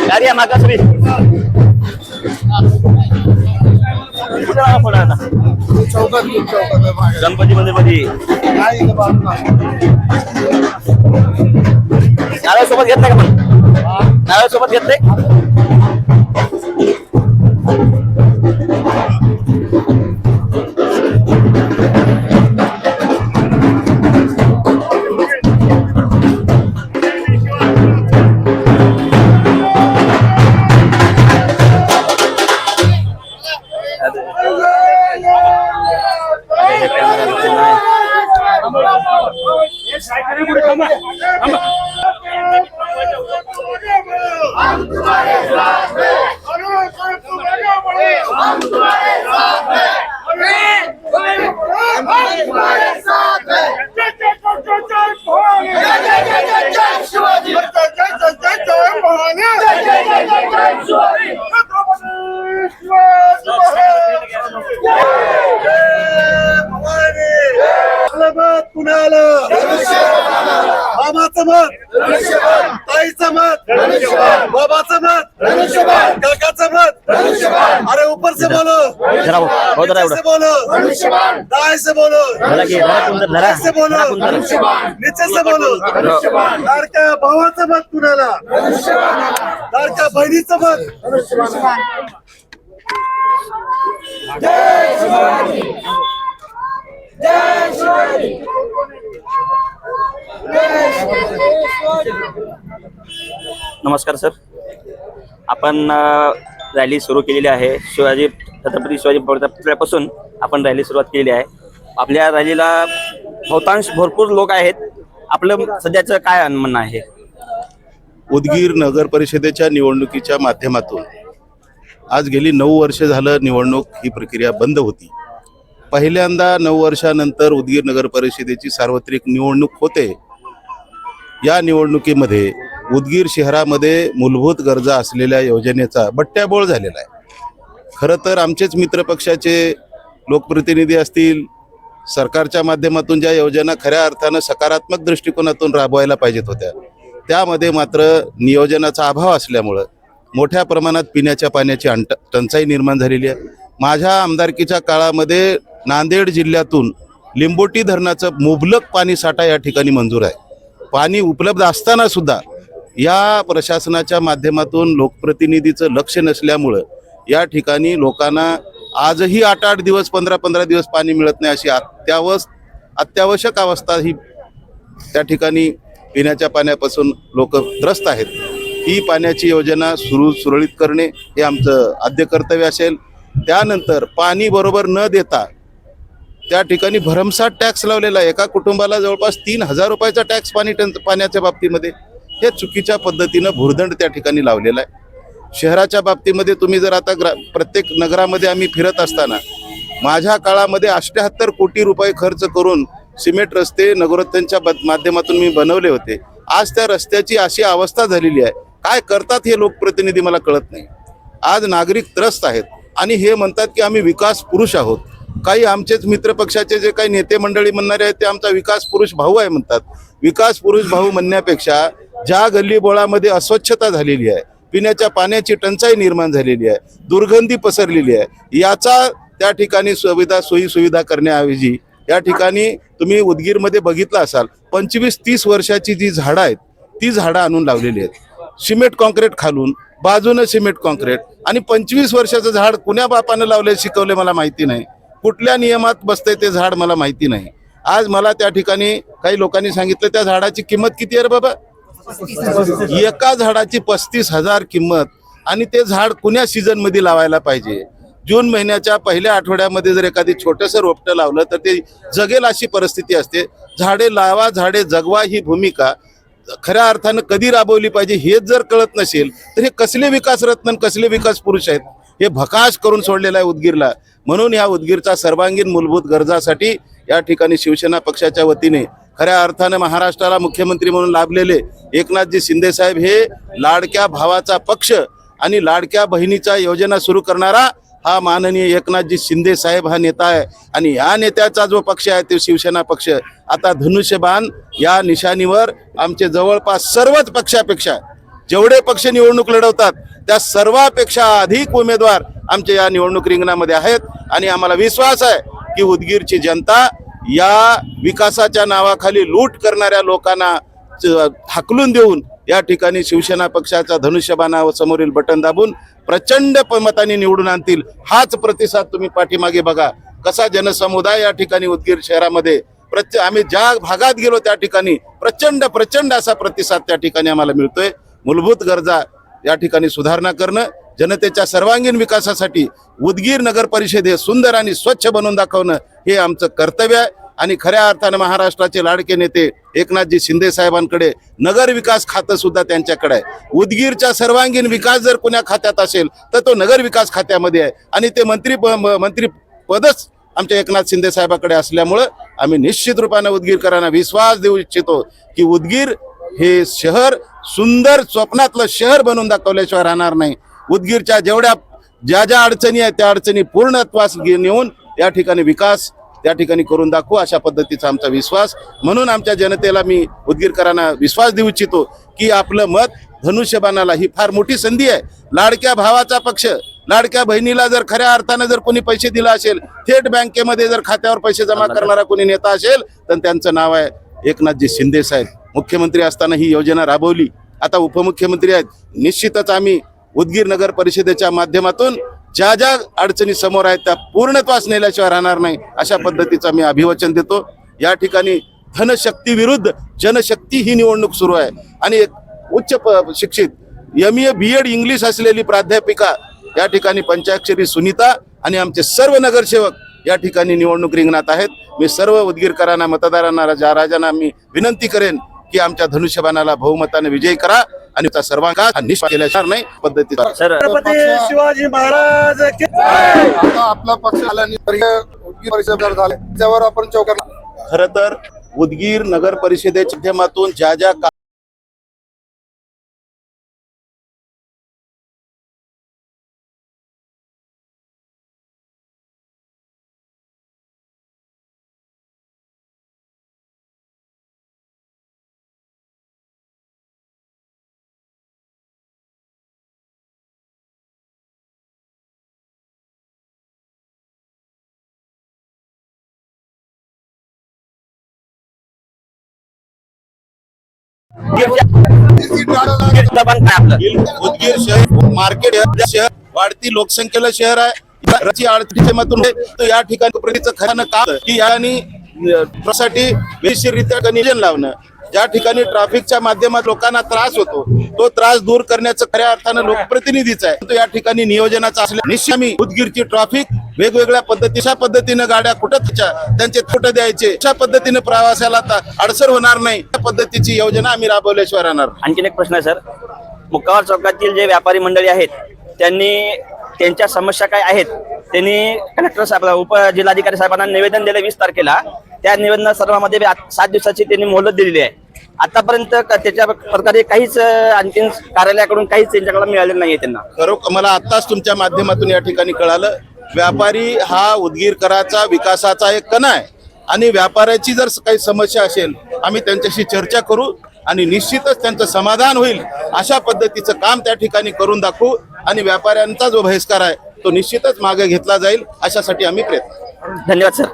गाडी आहे मागास बी कुठं जाणार पुढं गणपती मंदिरमध्ये नारळ सोबत घेतलंय का पण नारळ सोबत घेतलंय? मामाचं मत. ताईचं मत. बाबाचं मत. काकाचं मत. अरे ऊपर से बोलो. जरा हो जरा नीचे से एवढं बोलो. दाएं से बोलो. धरा की धरा कुंदर धरा नीचे से बोलो. धरा कुंदर नीचे से बोलो. लाडक्या भावाचं मत कुणाला? लाडक्या बहिणीचं मत. नमस्कार सर. आपण रॅली सुरू केलेली आहे. शिवाजी छत्रपती शिवाजी पुतळ्यापासून आपण रॅली सुरुवात केलेली आहे. आपल्या रॅलीला बहुतांश भरपूर लोक आहेत. आपलं सध्याचं काय म्हणणं आहे? उदगीर नगर परिषदेच्या निवडणुकीच्या माध्यमातून आज गेली नऊ वर्ष झालं निवडणूक ही प्रक्रिया बंद होती. पहिल्यांदा नऊ वर्षानंतर उदगीर नगर परिषदेची सार्वत्रिक निवडणूक होते. या निवडणुकीमध्ये उदगीर शहरामध्ये मूलभूत गरजा असलेल्या योजनेचा बट्ट्याबोळ झालेला आहे. खरं तर आमचेच मित्रपक्षाचे लोकप्रतिनिधी असतील सरकारच्या माध्यमातून ज्या योजना खऱ्या अर्थानं सकारात्मक दृष्टिकोनातून राबवायला पाहिजेत होत्या त्यामध्ये मात्र नियोजनाचा अभाव असल्यामुळं मोठ्या प्रमाणात पिण्याच्या पाण्याची अंट टंचाई निर्माण झालेली आहे. माझ्या आमदारकीच्या काळामध्ये नांदेड जिल्ह्यातून लिंबोटी धरणाचं मुबलक पाणी साठा या ठिकाणी मंजूर आहे. पाणी उपलब्ध असताना सुद्धा या प्रशासनाच्या माध्यमातून लोकप्रतिनिधीचं लक्ष नसल्यामुळं या ठिकाणी लोकांना आजही आठ आठ दिवस पंधरा पंधरा दिवस पाणी मिळत नाही अशी अत्यावस अत्यावश्यक अवस्था ही त्या ठिकाणी पिण्याच्या पाण्यापासून लोक त्रस्त आहेत. ही पाण्याची योजना सुरू सुरळीत करणे हे आमचं आद्य कर्तव्य असेल. त्यानंतर पाणी बरोबर न देता त्या ठिकाणी भरमसाठ टॅक्स लावलेला आहे. एका कुटुंबाला जवळपास तीन हजार रुपयाचा टॅक्स पाणी टं पाण्याच्या बाबतीमध्ये हे चुकीच्या पद्धतीनं भुर्दंड त्या ठिकाणी लावलेला आहे. शहराच्या बाबतीमध्ये तुम्ही जर आता ग्रा प्रत्येक नगरामध्ये आम्ही फिरत असताना माझ्या काळामध्ये अष्ट्याहत्तर कोटी रुपये खर्च करून सिमेंट रस्ते नगरोत्त्यांच्या माध्यमातून मी बनवले होते. आज त्या रस्त्याची अशी अवस्था झालेली आहे. काय करतात हे लोकप्रतिनिधी मला कळत नाही. आज नागरिक त्रस्त आहेत आणि हे म्हणतात की आम्ही विकास पुरुष आहोत. काही आमचेच मित्र पक्षाचे जे काही नेते मंडळी म्हणणारे आहेत ते आमचा विकास पुरुष भाऊ आहे म्हणतात. विकास पुरुष भाऊ म्हणण्यापेक्षा ज्या गल्लीबोळामध्ये अस्वच्छता झालेली आहे पिण्याच्या पाण्याची टंचाई निर्माण झालेली आहे दुर्गंधी पसरलेली आहे याचा त्या ठिकाणी सुविधा सोयी सुविधा करण्याऐवजी या ठिकाणी तुम्ही उदगीरमध्ये बघितलं असाल पंचवीस तीस वर्षाची जी झाडं आहेत ती झाडं आणून लावलेली आहेत. सिमेंट कॉन्क्रीट खालून बाजूनं सिमेंट कॉन्क्रीट आणि पंचवीस वर्षाचं झाड कुण्या बापानं लावले शिकवले मला माहिती नाही. कुठल्या नियमात बसतंय ते झाड मला माहिती नाही. आज मला त्या ठिकाणी काही लोकांनी सांगितलं त्या झाडाची किंमत किती आहे रे बाबा? एका झाडाची पस्तीस हजार किंमत आणि ते झाड कुण्या सीझनमध्ये लावायला पाहिजे? जून महिन्याच्या पहिल्या आठवड्यामध्ये जर एखादी छोटंसं रोपटं लावलं तर ते जगेल अशी परिस्थिती असते. झाडे लावा झाडे जगवा ही भूमिका खऱ्या अर्थानं कधी राबवली पाहिजे हेच जर कळत नसेल तर हे कसले विकास रत्न कसले विकास पुरुष आहेत? हे भकाश करून सोडलेलं आहे उदगीरला. म्हणून या उदगीरचा सर्वांगीण मूलभूत गरजासाठी या ठिकाणी शिवसेना पक्षाच्या वतीने खऱ्या अर्थानं महाराष्ट्राला मुख्यमंत्री म्हणून लाभलेले एकनाथजी शिंदे साहेब हे लाडक्या भावाचा पक्ष आणि लाडक्या बहिणीचा योजना सुरू करणारा हा माननीय एकनाथजी शिंदे साहेब हा नेता आहे. आणि या नेत्याचा जो पक्ष आहे तो शिवसेना पक्ष. आता धनुष्यबाण या निशाणीवर आमचे जवळपास सर्वच पक्षापेक्षा जेवढे पक्ष निवडणूक लढवतात त्या सर्वापेक्षा अधिक उमेदवार आमच्या या निवडणूक रिंगणामध्ये आहेत. आणि आम्हाला विश्वास आहे की उदगीरची जनता या विकासाच्या नावाखाली लूट करणाऱ्या लोकांना च- हाकलून देऊन या ठिकाणी शिवसेना पक्षाचा धनुष्यबाणा व समोरील बटन दाबून प्रचंड प- निवडून आणतील हाच प्रतिसाद तुम्ही पाठीमागे बघा. कसा जनसमुदाय या ठिकाणी उदगीर शहरामध्ये प्रच आम्ही ज्या भागात गेलो त्या ठिकाणी प्रचंड प्रचंड असा प्रतिसाद त्या ठिकाणी आम्हाला मिळतोय. मूलभूत गरजा या ठिकाणी सुधारणा करणं जनतेच्या सर्वांगीण विकासासाठी उदगीर नगर परिषद हे सुंदर आणि स्वच्छ बनवून दाखवणं हे आमचं कर्तव्य आहे. आणि खऱ्या अर्थानं महाराष्ट्राचे लाडके नेते एकनाथजी शिंदे साहेबांकडे नगर विकास खातं सुद्धा त्यांच्याकडे आहे. उदगीरचा सर्वांगीण विकास जर कुण्या खात्यात असेल तर तो नगर विकास खात्यामध्ये आहे. आणि ते मंत्री प- मंत्री पदच आमच्या एकनाथ शिंदे साहेबाकडे असल्यामुळं आम्ही निश्चित रूपाने उदगीरकरांना विश्वास देऊ इच्छितो की उदगीर हे शहर सुंदर स्वप्नातलं शहर बनवून दाखवल्याशिवाय राहणार नाही. उदगीरच्या जेवढ्या ज्या ज्या अडचणी आहेत त्या अडचणी पूर्णत्वास नेऊन या ठिकाणी विकास त्या ठिकाणी करून दाखवू अशा पद्धतीचा आमचा विश्वास. म्हणून आमच्या जनतेला मी उदगीरकरांना विश्वास देऊ इच्छितो की आपलं मत धनुष्यबाणाला ही फार मोठी संधी आहे. लाडक्या भावाचा पक्ष लाडक्या बहिणीला जर खऱ्या अर्थानं जर कोणी पैसे दिला असेल थेट बँकेमध्ये जर खात्यावर पैसे जमा करणारा कोणी नेता असेल तर त्यांचं नाव आहे एकनाथजी शिंदे साहेब. मुख्यमंत्री असताना ही योजना राबवली. आता उपमुख्यमंत्री आहेत. निश्चितच आम्ही उदगीर नगर परिषदेच्या माध्यमातून ज्या ज्या अडचणी समोर आहेत त्या पूर्णत्वास नेल्याशिवाय राहणार नाही अशा पद्धतीचं मी अभिवचन देतो. या ठिकाणी धनशक्ती विरुद्ध जनशक्ती ही निवडणूक सुरू आहे. आणि एक उच्च शिक्षित M A B Ed English असलेली प्राध्यापिका या ठिकाणी पंचाक्षरी सुनीता आणि आमचे सर्व नगरसेवक या ठिकाणी निवडणूक रिंगणात आहेत. मी सर्व उदगीरकरांना मतदारांना राजा राजांना मी विनंती करेन की आमच्या धनुष्यबाणाला बहुमताने विजयी करा आणि त्या सर्वांना निष्ठा केल्याशिवाय नाही पद्धतीचा. शिवाजी महाराज की आता आपला पक्ष आल्यानंतर उदगीर परिषद झाले त्यावर आपण चौकार खर तर उदगीर नगर परिषदेच्या माध्यमातून ज्या ज्या दबाण काय आपलं. उदगीर शहर मार्केट शहर वाढती लोकसंख्येला शहर आहे. याची अडचणीच्या तो या ठिकाणी प्रगतीचं खऱ्यानं काम की यानी साठी बेशीररित्या नियोजन लावणं. ज्या ठिकाणी ट्रॅफिकच्या माध्यमात लोकांना त्रास होतो तो त्रास दूर करण्याचं खऱ्या अर्थानं लोकप्रतिनिधीच आहे. तो या ठिकाणी नियोजनाचा असल्या निश्चित उदगीरची ट्रॅफिक वेगवेगळ्या पद्धती अशा पद्धतीनं गाड्या कुठं त्याच्या त्यांचे थोटं द्यायचे? अशा पद्धतीने प्रवासाला अडसर होणार नाही? त्या पद्धतीची योजना आम्ही राबवल्याशिवाय राहणार आणखी आणखीन एक प्रश्न आहे सर. मुक्कावर चौकातील जे व्यापारी मंडळी आहेत त्यांनी त्यांच्या समस्या काय आहेत? त्यांनी कलेक्टर साहेब उपजिल्हाधिकारी साहेबांना निवेदन दिले वीस तारखेला. त्या निवेदन सर्वांमध्ये सात दिवसाची त्यांनी मोहलत दिलेली आहे. आतापर्यंत क- त्याच्या प्रकारे काहीच अं, आणखीन कार्यालयाकडून काहीच त्यांच्याकडे मिळालेलं नाहीये त्यांना. खरोखर मला आत्ताच तुमच्या माध्यमातून या ठिकाणी कळालं व्यापारी हा उदगीरकराचा विकासाचा एक कणा आहे. आणि व्यापाऱ्याची जर काही समस्या असेल आम्ही त्यांच्याशी चर्चा करू आणि निश्चितच त्यांचं समाधान होईल अशा पद्धतीचं काम त्या ठिकाणी करून दाखवू आणि व्यापाऱ्यांचा जो बहिष्कार आहे तो निश्चितच मागे घेतला जाईल अशासाठी आम्ही प्रयत्न. धन्यवाद सर.